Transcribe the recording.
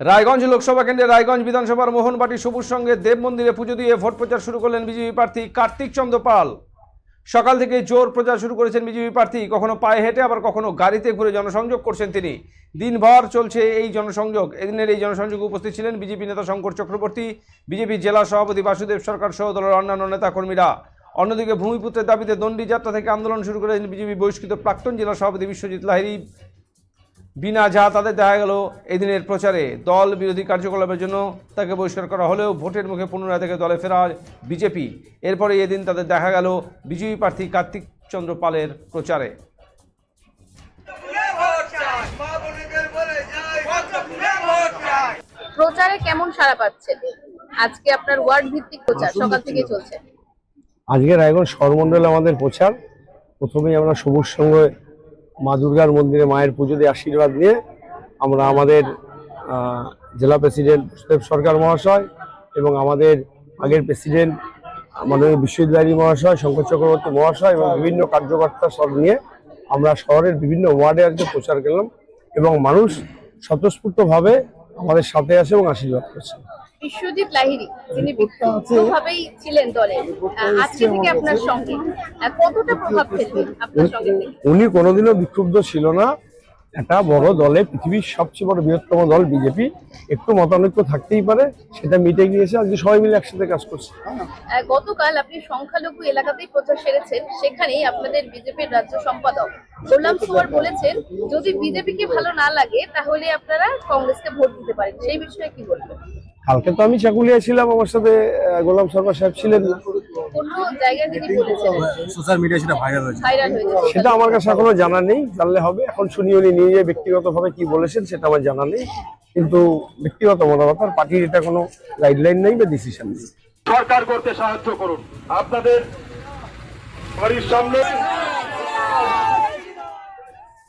রায়গঞ্জ লোকসভা কেন্দ্রে রায়গঞ্জ বিধানসভার মোহনবাটি সবুজ সঙ্গে দেব মন্দিরে পুজো দিয়ে ভোট প্রচার শুরু করলেন বিজেপি প্রার্থী কার্তিক চন্দ্র পাল। সকাল থেকে জোর প্রচার শুরু করেছেন বিজেপি প্রার্থী। কখনো পায়ে হেঁটে, আবার কখনো গাড়িতে ঘুরে জনসংযোগ করছেন তিনি। দিনভর চলছে এই জনসংযোগ। এদিনের এই জনসংযোগে উপস্থিত ছিলেন বিজেপি নেতা শঙ্কর চক্রবর্তী, বিজেপি জেলা সভাপতি বাসুদেব সরকার সহ দলের অন্যান্য নেতাকর্মীরা। অন্যদিকে ভূমিপুত্রের দাবিতে দণ্ডি যাত্রা থেকে আন্দোলন শুরু করেছেন বিজেপি বহিষ্কৃত প্রাক্তন জেলা সভাপতি বিশ্বজিৎ লাহিড়ী। বিনা যা তাদের দেখা গেল এদিনের প্রচারে দল বিরোধী কার্যকলাপের জন্য তাকে বহিষ্কার করা হলেও ভোটের মুখে পুনরায় থেকে দলে ফেরা বিজেপি। এরপরে এদিন তাদের দেখা গেল বিজেপি প্রার্থী কার্তিক চন্দ্র পালের প্রচারে। ভোট চাই মা বোনেদের বলে যাই ভোট ভোট চাই প্রচারে কেমন সাড়া পাচ্ছেন আজকে আপনার ওয়ার্ড ভিত্তিক প্রচার সকাল থেকে চলছে। আজকে রায়গঞ্জ সরমণ্ডলে আমাদের প্রচার। প্রথমেই আমরা সবুজ সঙ্গে মা দুর্গার মন্দিরে মায়ের পুজো দিয়ে আশীর্বাদ নিয়ে আমরা আমাদের জেলা প্রেসিডেন্ট দেব সরকার মহাশয় এবং আমাদের আগের প্রেসিডেন্ট মাননীয় বিশ্ববিদ্যালয় মহাশয় শঙ্কর চক্রবর্তী মহাশয় এবং বিভিন্ন কার্যকর্তা সব নিয়ে আমরা শহরের বিভিন্ন ওয়ার্ডে আজকে প্রচার করলাম এবং মানুষ স্বতঃস্ফূর্তভাবে আমাদের সাথে আসে এবং আশীর্বাদ করছে। বিশ্বজিৎ লাহিড়ী যিনি বিক্ষুব্ধভাবেই ছিলেন দলে। আজকে থেকে আপনার সঙ্গে। কতটা প্রভাব ফেলবে আপনার সঙ্গে? উনি কোনোদিনও বিক্ষুব্ধ ছিল না। একটা বড় দলে পৃথিবীর সবচেয়ে বড় বৃহত্তম দল বিজেপি। একটু মতানৈক্য থাকতেই পারে সেটা মিটে গিয়েছে। আজকে সবাই মিলে একসাথে কাজ করছে। গতকাল আপনি সংখ্যালঘু এলাকাতেই প্রচার সেরেছেন। সেখানেই আপনাদের বিজেপির রাজ্য সম্পাদক গোলাম সুয়ার বলেছেন যদি বিজেপিকে ভালো না লাগে তাহলে আপনারা কংগ্রেসকে ভোট দিতে পারেন। সেই বিষয়ে কি বলবেন? কালকে তো আমি চাকুলিয়া ছিলাম আমার সাথে গোলাম শর্মা সাহেব ছিলেন। সেটা ভাইরাল হয়েছে। ভাইরাল হয়েছে। সেটা আমার কাছে এখনও জানা নেই জানলে হবে। এখন শুনি উনি নিজে ব্যক্তিগতভাবে কি বলেছেন সেটা আমার জানা নেই। কিন্তু ব্যক্তিগত মতামত আর পার্টির এটা কোনো গাইডলাইন নেই বা ডিসিশন নেই। সরকার করতে সাহায্য করুন। আপনাদের বাড়ির সামনে